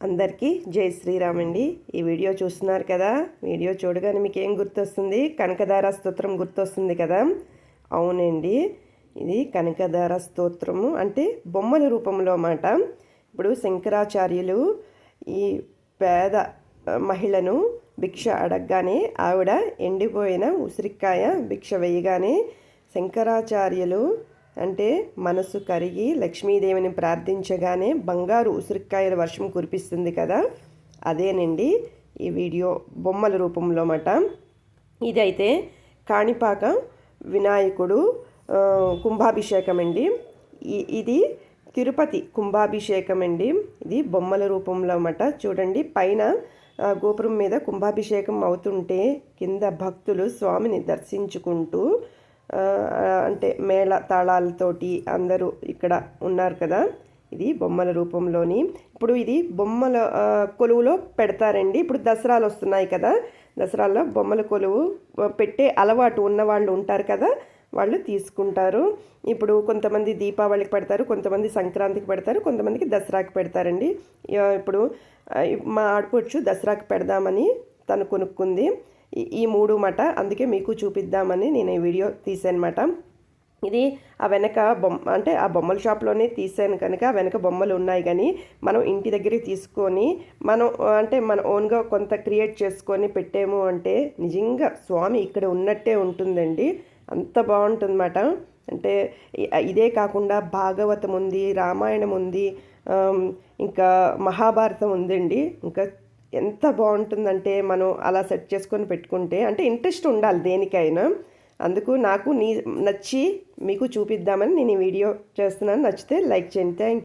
అందరికీ జై శ్రీరామ్ అండి. ఈ వీడియో చూస్తున్నారు కదా? వీడియో చూడగానే మీకు ఏం గుర్తొస్తుంది? కనకదార స్తోత్రం గుర్తొస్తుంది కదా? అవునండి. ఇది కనకదార స్తోత్రము అంటే బొమ్మల రూపంలో అన్నమాట. ఇప్పుడు శంకరాచార్యులు ఈ పేద మహిళను భిక్ష అడగగానే ఆవిడ ఎండిపోయిన ఉసిరికాయ భిక్ష వేయగానే శంకరాచార్యులు అంటే మనసు కరిగి లక్ష్మీదేవిని ప్రార్థించగానే బంగారు ఉసిరికాయల వర్షం కురిపిస్తుంది కదా? అదేనండి ఈ వీడియో బొమ్మల రూపంలో మాట. ఇదైతే కాణిపాక వినాయకుడు కుంభాభిషేకం అండి ఇది తిరుపతి కుంభాభిషేకం అండి ఇది బొమ్మల రూపంలో అన్నమాట చూడండి పైన గోపురం మీద కుంభాభిషేకం అవుతుంటే కింద భక్తులు స్వామిని దర్శించుకుంటూ అంటే మేళ తాళాలతోటి అందరూ ఇక్కడ ఉన్నారు కదా. ఇది బొమ్మల రూపంలోని. ఇప్పుడు ఇది బొమ్మల కొలువులో పెడతారండి. ఇప్పుడు దసరాలు వస్తున్నాయి కదా. దసరాల్లో బొమ్మల కొలువు పెట్టే అలవాటు ఉన్న వాళ్ళు ఉంటారు కదా. వాళ్ళు తీసుకుంటారు. ఇప్పుడు కొంతమంది దీపావళికి పెడతారు కొంతమంది సంక్రాంతికి పెడతారు కొంతమందికి దసరాకి పెడతారండి. ఇప్పుడు మా ఆడపడుచు దసరాకి పెడదామని తను కొనుక్కుంది. ఈ- ఈ మూడు మాట అందుకే మీకు చూపిద్దామని నేను ఈ వీడియో తీసానమాట ఇది ఆ వెనక బొమ్మ అంటే ఆ బొమ్మల షాప్లోనే తీసాను కనుక ఆ వెనక బొమ్మలు ఉన్నాయి కానీ మనం ఇంటి దగ్గరికి తీసుకొని మనం అంటే మన ఓన్గా కొంత క్రియేట్ చేసుకొని పెట్టాము అంటే నిజంగా స్వామి ఇక్కడ ఉన్నట్టే ఉంటుందండి. అంత బాగుంటుందన్నమాట. అంటే ఇదే కాకుండా భాగవతం ఉంది రామాయణం ఉంది ఇంకా మహాభారతం ఉందండి. ఇంకా ఎంత బాగుంటుందంటే మనం అలా సెట్ చేసుకొని పెట్టుకుంటే అంటే ఇంట్రెస్ట్ ఉండాలి దేనికైనా. అందుకు నాకు నీ నచ్చి మీకు చూపిద్దామని నేను ఈ వీడియో చేస్తున్నాను. నచ్చితే లైక్ చేయండి. థ్యాంక్